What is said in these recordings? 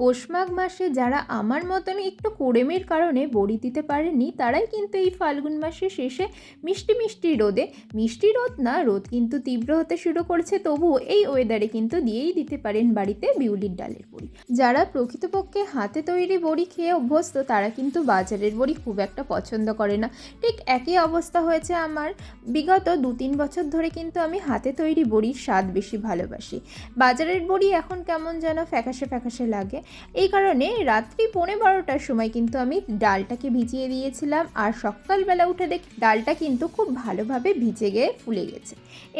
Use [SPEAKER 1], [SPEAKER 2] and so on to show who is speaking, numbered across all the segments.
[SPEAKER 1] পৌষ মাঘ মাসে যারা আমার মতন একটু কোড়েমের কারণে বড়ি দিতে পারেনি, তারাই কিন্তু এই ফাল্গুন মাসের শেষে মিষ্টি মিষ্টি রোদে, মিষ্টি রোদ না, রোদ কিন্তু তীব্র হতে শুরু করেছে, তবুও এই ওয়েদারে কিন্তু দিয়েই দিতে পারেন বাড়িতে বিউলির ডালের বড়ি। যারা প্রকৃতপক্ষে হাতে তৈরি বড়ি খেয়ে অভ্যস্ত, তারা কিন্তু বাজারের বড়ি খুব একটা পছন্দ করে না। ঠিক একই অবস্থা হয়েছে আমার। বিগত দু তিন বছর ধরে কিন্তু আমি হাতে তৈরি বড়ির স্বাদ বেশি ভালোবাসি। বাজারের বড়ি এখন কেমন যেন ফ্যাকাশে ফ্যাকাশে লাগে। এই কারণে রাত্রি পৌনে বারোটার সময় কিন্তু আমি ডালটাকে ভিজিয়ে দিয়েছিলাম আর সকালবেলা উঠে দেখি ডালটা কিন্তু খুব ভালোভাবে ভিজে গিয়ে ফুলে গেছে।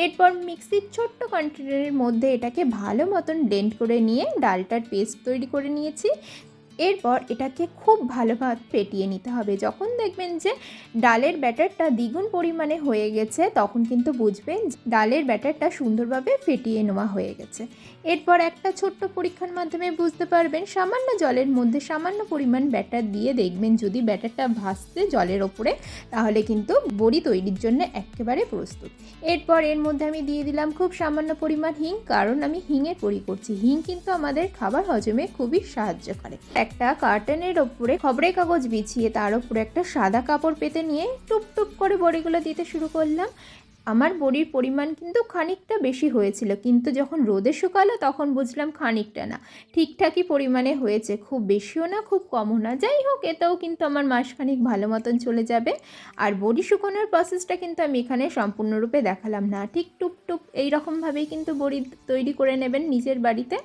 [SPEAKER 1] এরপর মিক্সির ছোট্ট কন্টেনারের মধ্যে এটাকে ভালো মতন ডেন্ট করে নিয়ে ডালটার পেস্ট তৈরি করে নিয়েছি। এরপর এটাকে খুব ভালোভাবে ফেটিয়ে নিতে হবে। যখন দেখবেন যে ডালের ব্যাটারটা দ্বিগুণ পরিমাণে হয়ে গেছে, তখন কিন্তু বুঝবেন ডালের ব্যাটারটা সুন্দরভাবে ফেটিয়ে নেওয়া হয়ে গেছে। এরপর একটা ছোট্ট পরীক্ষার মাধ্যমে বুঝতে পারবেন, সামান্য জলের মধ্যে সামান্য পরিমাণ ব্যাটার দিয়ে দেখবেন যদি ব্যাটারটা ভাসছে জলের ওপরে, তাহলে কিন্তু বড়ি তৈরির জন্য একেবারে প্রস্তুত। এরপর এর মধ্যে আমি দিয়ে দিলাম খুব সামান্য পরিমাণ হিং, কারণ আমি হিঙের বড়ি করছি। হিং কিন্তু আমাদের খাবার হজমে খুবই সাহায্য করে। একটা কার্টনের ওপরে খবরের কাগজ বিছিয়ে তার ওপরে একটা সাদা কাপড় পেতে নিয়ে টুপ টুপ করে বড়িগুলো দিতে শুরু করলাম। আমার বড়ির পরিমাণ কিন্তু খানিকটা বেশি হয়েছিল, কিন্তু যখন রোদে শুকালো তখন বুঝলাম খানিকটা না। ঠিকঠাকই পরিমাণে হয়েছে, খুব বেশিও না, খুব কমও না। যাই হোক, এতেও কিন্তু আমার মাসখানিক ভালো মতন চলে যাবে। আর বড়ি শুকানোর প্রসেসটা কিন্তু আমি এখানে সম্পূর্ণরূপে দেখালাম না। ঠিক টুপ টুপ, এইরকমভাবেই কিন্তু বড়ি তৈরি করে নেবেন নিজের বাড়িতে।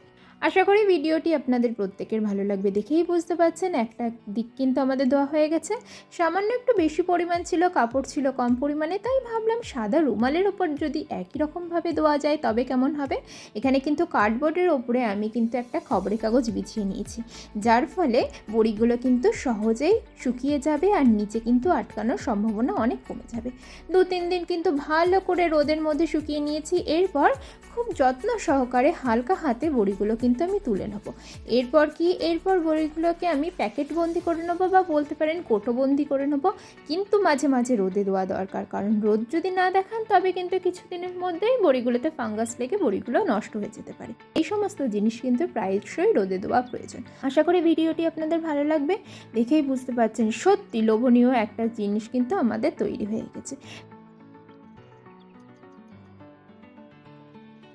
[SPEAKER 1] আশা করি ভিডিওটি আপনাদের প্রত্যেকের ভালো লাগবে দেখেই বুঝতে পারছেন, একটা দিক কিন্তু আমাদের দেওয়া হয়ে গেছে। সামান্য একটু বেশি পরিমাণ ছিল, কাপড় ছিল কম পরিমাণে, তাই ভাবলাম সাদা রুমালের ওপর যদি একই রকমভাবে দেওয়া যায় তবে কেমন হবে? এখানে কিন্তু কার্ডবোর্ডের ওপরে আমি কিন্তু একটা খবরের কাগজ বিছিয়ে নিয়েছি, যার ফলে বড়িগুলো কিন্তু সহজেই শুকিয়ে যাবে আর নিচে কিন্তু আটকানোর সম্ভাবনা অনেক কমে যাবে। দু তিন দিন কিন্তু ভালো করে রোদের মধ্যে শুকিয়ে নিয়েছি, এরপর খুব যত্ন সহকারে হালকা হাতে বড়িগুলো কিন্তু আমি তুলে নেব। এরপর কি? এরপর বড়িগুলোকে আমি প্যাকেট বন্দি করে নেব বা বলতে পারেন কোটোবন্দি করে নেব। কিন্তু মাঝে মাঝে রোদে দেওয়া দরকার। কারণ রোদ যদি না দেখান, তবে কিন্তু কিছুদিনের মধ্যেই বড়িগুলোতে ফাঙ্গাস লেগে বড়িগুলো নষ্ট হয়ে যেতে পারে। এই সমস্ত জিনিস কিন্তু প্রায়শই রোদে দেওয়া প্রয়োজন। আশা করি ভিডিওটি আপনাদের ভালো লাগবে। দেখেই বুঝতে পারছেন সত্যি লোভনীয় একটা জিনিস কিন্তু আমাদের তৈরি হয়ে গেছে।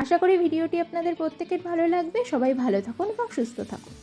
[SPEAKER 1] আশা করি ভিডিওটি আপনাদের প্রত্যেকের ভালো লাগবে। সবাই ভালো থাকুন এবং সুস্থ থাকুন।